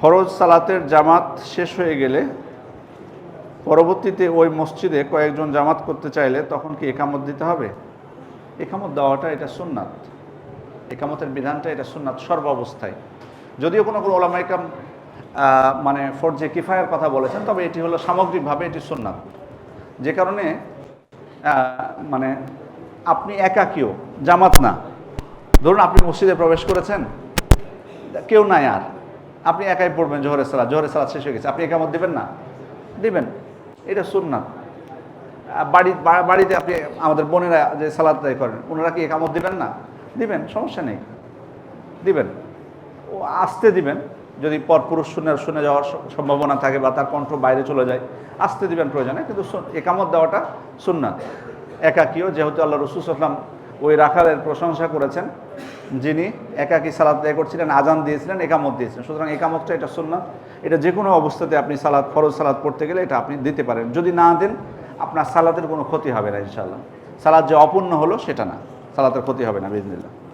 ফরজ সালাতের জামাত শেষ হয়ে গেলে পরবর্তীতে ওই মসজিদে কয়েকজন জামাত করতে চাইলে তখন কি একামত দিতে হবে? একামত দেওয়াটা এটা সুন্নাত। একামতের বিধানটা এটা সুন্নাত সর্বাবস্থায়। যদিও কোনো কোনো ওলামাইকাম মানে ফরজে কিফায়ের কথা বলেছেন, তবে এটি হলো সামগ্রিকভাবে এটি সুন্নাত। যে কারণে মানে আপনি একাকীও জামাত না। ধরুন আপনি মসজিদে প্রবেশ করেছেন, কেউ নাই আর। আপনি একাই পড়বেন জোহরের সালাদ জোহরের সালাদ শেষ হয়ে গেছে। আপনি একামত দেবেন না? দিবেন। এটা সুন্নাত। বাড়ি বাড়িতে আপনি আমাদের বোনেরা যে সালাদ আদায় করেন, ওনারা কি একামত দিবেন না? দিবেন, সমস্যা নেই। দিবেন। ও আসতে দিবেন, যদি পরপুরুষ শুনে শুনে যাওয়ার সম্ভাবনা থাকে বা তার কণ্ঠ বাইরে চলে যায়, আসতে দিবেন প্রয়োজনে, কিন্তু একামত দেওয়াটা সুন্নাত। একাকীয়, যেহেতু আল্লাহ রসুল সাল্লাম ওই রাখালের প্রশংসা করেছেন যিনি একাকি সালাদ আদায় করছিলেন, আজান দিয়েছিলেন, একামত দিয়েছিলেন। সুতরাং একামতটা এটা সুন্নাত। এটা যে কোনো অবস্থাতে আপনি সালাদ ফরজ সালাদ পড়তে গেলে এটা আপনি দিতে পারেন। যদি না দেন, আপনার সালাদের কোনো ক্ষতি হবে না ইনশাল্লাহ সালাদ যে অপূর্ণ হলো, সেটা না। সালাতের ক্ষতি হবে না বিজনিল্লাহ